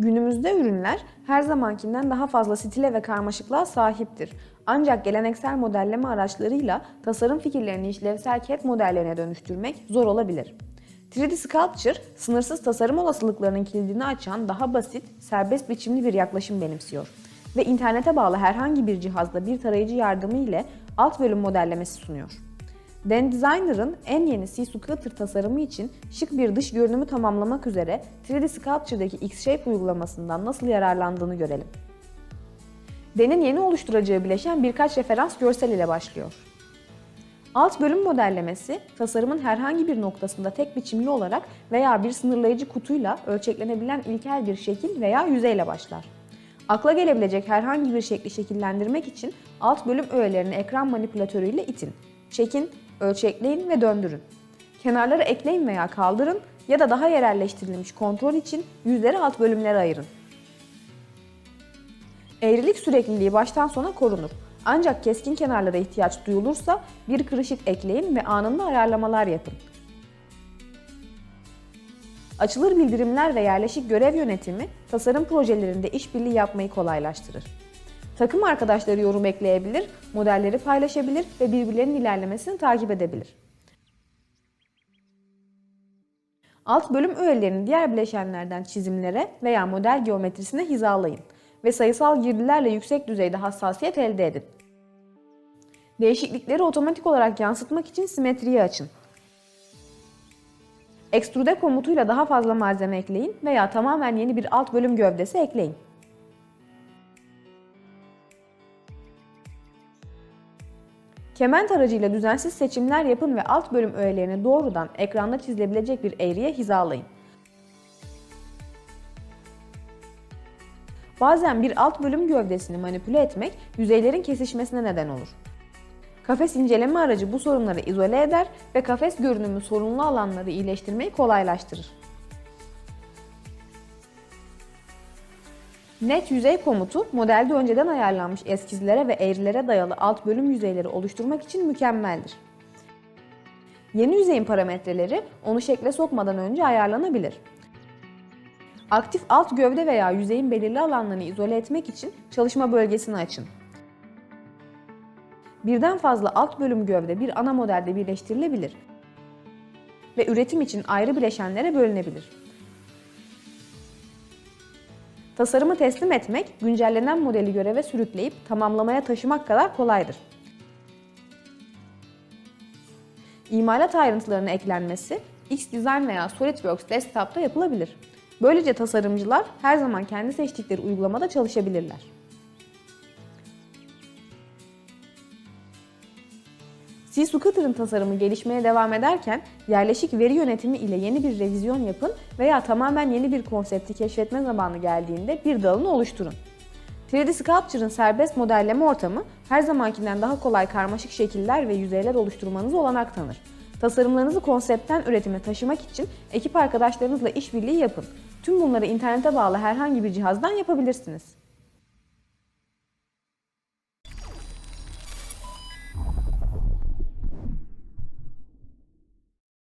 Günümüzde ürünler her zamankinden daha fazla stile ve karmaşıklığa sahiptir. Ancak geleneksel modelleme araçlarıyla tasarım fikirlerini işlevsel CAD modellerine dönüştürmek zor olabilir. 3D Sculpture, sınırsız tasarım olasılıklarının kilidini açan daha basit, serbest biçimli bir yaklaşım benimsiyor ve internete bağlı herhangi bir cihazda bir tarayıcı yardımı ile alt bölüm modellemesi sunuyor. Dan Designer'ın en yeni C-Scooter tasarımı için şık bir dış görünümü tamamlamak üzere 3D Sculpture'daki X-Shape uygulamasından nasıl yararlandığını görelim. Dan'in yeni oluşturacağı bileşen birkaç referans görsel ile başlıyor. Alt bölüm modellemesi, tasarımın herhangi bir noktasında tek biçimli olarak veya bir sınırlayıcı kutuyla ölçeklenebilen ilkel bir şekil veya yüzeyle başlar. Akla gelebilecek herhangi bir şekli şekillendirmek için alt bölüm öğelerini ekran manipülatörüyle itin. Çekin, ölçekleyin ve döndürün. Kenarları ekleyin veya kaldırın ya da daha yerelleştirilmiş kontrol için yüzleri alt bölümlere ayırın. Eğrilik sürekliliği baştan sona korunur. Ancak keskin kenarlara ihtiyaç duyulursa bir kırışık ekleyin ve anında ayarlamalar yapın. Açılır bildirimler ve yerleşik görev yönetimi tasarım projelerinde işbirliği yapmayı kolaylaştırır. Takım arkadaşları yorum ekleyebilir, modelleri paylaşabilir ve birbirlerinin ilerlemesini takip edebilir. Alt bölüm öğelerini diğer bileşenlerden çizimlere veya model geometrisine hizalayın ve sayısal girdilerle yüksek düzeyde hassasiyet elde edin. Değişiklikleri otomatik olarak yansıtmak için simetriyi açın. Extrude komutuyla daha fazla malzeme ekleyin veya tamamen yeni bir alt bölüm gövdesi ekleyin. Kement aracıyla düzensiz seçimler yapın ve alt bölüm öğelerini doğrudan ekranda çizilebilecek bir eğriye hizalayın. Bazen bir alt bölüm gövdesini manipüle etmek yüzeylerin kesişmesine neden olur. Kafes inceleme aracı bu sorunları izole eder ve kafes görünümü sorunlu alanları iyileştirmeyi kolaylaştırır. Net yüzey komutu modelde önceden ayarlanmış eskizlere ve eğrilere dayalı alt bölüm yüzeyleri oluşturmak için mükemmeldir. Yeni yüzeyin parametreleri onu şekle sokmadan önce ayarlanabilir. Aktif alt gövde veya yüzeyin belirli alanlarını izole etmek için çalışma bölgesini açın. Birden fazla alt bölüm gövde bir ana modelde birleştirilebilir ve üretim için ayrı bileşenlere bölünebilir. Tasarımı teslim etmek, güncellenen modeli göreve sürükleyip tamamlamaya taşımak kadar kolaydır. İmalat ayrıntılarına eklenmesi, Xdesign veya SolidWorks Desktop'ta yapılabilir. Böylece tasarımcılar her zaman kendi seçtikleri uygulamada çalışabilirler. C-Scooter'ın tasarımı gelişmeye devam ederken yerleşik veri yönetimi ile yeni bir revizyon yapın veya tamamen yeni bir konsepti keşfetme zamanı geldiğinde bir dalını oluşturun. 3D Sculpture'ın serbest modelleme ortamı her zamankinden daha kolay karmaşık şekiller ve yüzeyler oluşturmanıza olanak tanır. Tasarımlarınızı konseptten üretime taşımak için ekip arkadaşlarınızla işbirliği yapın. Tüm bunları internete bağlı herhangi bir cihazdan yapabilirsiniz.